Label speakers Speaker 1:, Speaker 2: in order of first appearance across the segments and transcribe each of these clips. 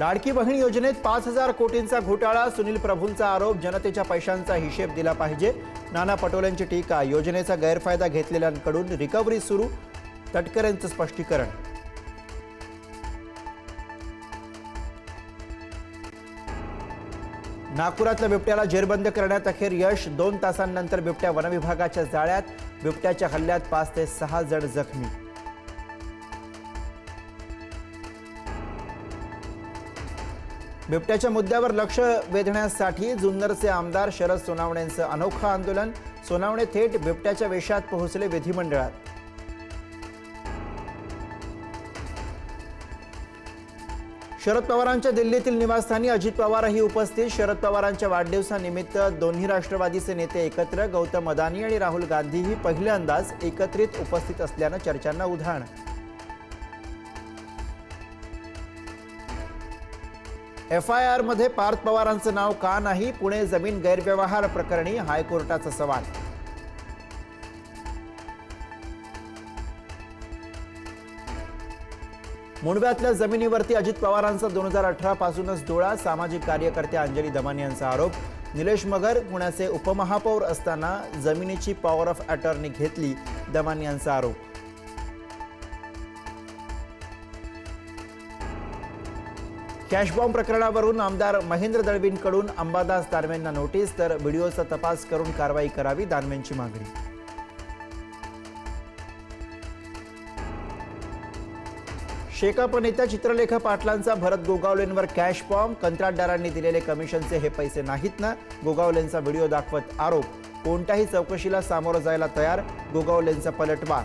Speaker 1: लाडकी बहीण योजनेत पाच हजार कोटींचा घोटाळा सुनील प्रभूंचा आरोप जनतेच्या पैशांचा हिशेब दिला पाहिजे. नाना पटोलेंची टीका योजनेचा गैरफायदा घेतलेल्यांकडून रिकव्हरी सुरू तटकरेंचं स्पष्टीकरण. नागपुरातल्या बिबट्याला जेरबंद करण्यात अखेर यश दोन तासांनंतर बिबट्या वनविभागाच्या जाळ्यात बिबट्याच्या हल्ल्यात पाच ते सहा जण जखमी. बिबट्याच्या मुद्द्यावर लक्ष वेधण्यासाठी जुन्नरचे आमदार शरद सोनावणेंचं अनोखं आंदोलन. सोनावणे थेट बिबट्याच्या वेशात पोहोचले विधिमंडळात. शरद पवारांच्या दिल्लीतील निवासस्थानी अजित पवारही उपस्थित. शरद पवारांच्या वाढदिवसानिमित्त दोन्ही राष्ट्रवादीचे नेते एकत्र गौतम अदानी आणि राहुल गांधीही पहिल्यांदाच एकत्रित उपस्थित असल्यानं चर्चांना उधाण एफ आय आरमध्ये पार्थ पवारांचं नाव का नाही? पुणे जमीन गैरव्यवहार प्रकरणी हायकोर्टाचा सवाल. मुंडव्यातल्या जमिनीवरती अजित पवारांचा दोन हजार अठरा पासूनच डोळा सामाजिक कार्यकर्त्या अंजली दमानी यांचा आरोप. निलेश मगर पुण्याचे उपमहापौर असताना जमिनीची पॉवर ऑफ अटॉर्नी घेतली दमानी यांचा आरोप. कॅशबॉम्ब प्रकरणावरून आमदार महेंद्र दळवींकडून अंबादास दानवेंना नोटीस तर व्हिडिओचा तपास करून कारवाई करावी दानवेंची मागणी. शेकाप नेत्या चित्रलेखा पाटलांचा भरत गोगावलेंवर कॅश बॉम्ब कंत्राटदारांनी दिलेले कमिशनचे हे पैसे नाहीत ना? गोगावलेंचा व्हिडिओ दाखवत आरोप. कोणत्याही चौकशीला सामोरं जायला तयार? गोगावलेंचा पलटवार.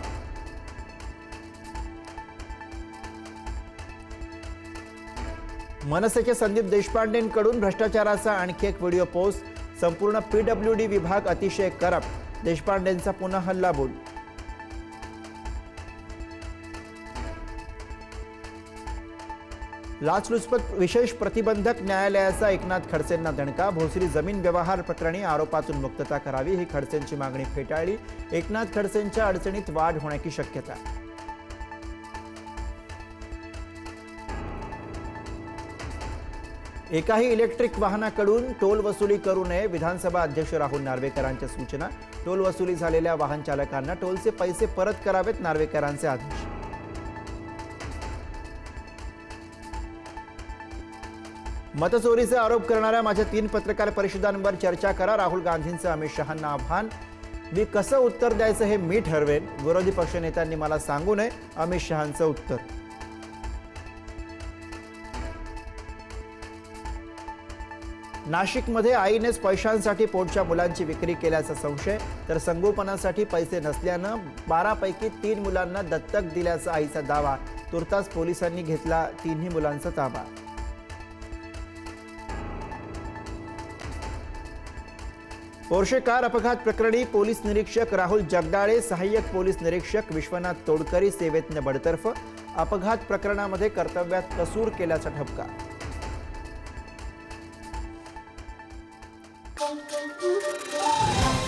Speaker 1: मनसेचे संदीप देशपांडेंकडून भ्रष्टाचाराचा आणखी एक व्हिडिओ पोस्ट संपूर्ण पीडब्ल्यू डी विभाग अतिशय करप्ट देशपांडेंचा पुन्हा हल्लाबोल लाचलुचपत विशेष प्रतिबंधक न्यायालयाचा एकनाथ खडसेंना दणका भोसरी जमीन व्यवहार प्रकरणी आरोपातून मुक्तता करावी ही खडसेंची मागणी फेटाळली. एकनाथ खडसेंच्या अडचणीत वाढ होण्याची शक्यता. एकाही इलेक्ट्रिक वाहनाकडून टोल वसुली करू नये विधानसभा अध्यक्ष राहुल नार्वेकरांच्या सूचना. टोल वसुली झालेल्या वाहन चालकांना टोलचे पैसे परत करावेत नार्वेकरांचे आदेश. मतचोरीचे आरोप करणाऱ्या माझ्या तीन पत्रकार परिषदांवर चर्चा करा राहुल गांधींचं अमित शहांना आव्हान. मी कसं उत्तर द्यायचं हे मी ठरवेन. विरोधी पक्षनेत्यांनी मला सांगू नये अमित शहांचं उत्तर. नाशिकमध्ये आईनेच पैशांसाठी पोटच्या मुलांची विक्री केल्याचा संशय तर संगोपनासाठी पैसे नसल्यानं बारापैकी तीन मुलांना दत्तक दिल्याचा आईचा दावा. तुर्तास पोलिसांनी घेतला तिन्ही मुलांचा ताबा. पोर्शे कार अपघात प्रकरणी पोलीस निरीक्षक राहुल जगदाळे सहाय्यक पोलीस निरीक्षक विश्वनाथ तोडकरी सेवेतनं बडतर्फ. अपघात प्रकरणामध्ये कर्तव्यात कसूर केल्याचा ठपका. Bom, bom, bom, bom.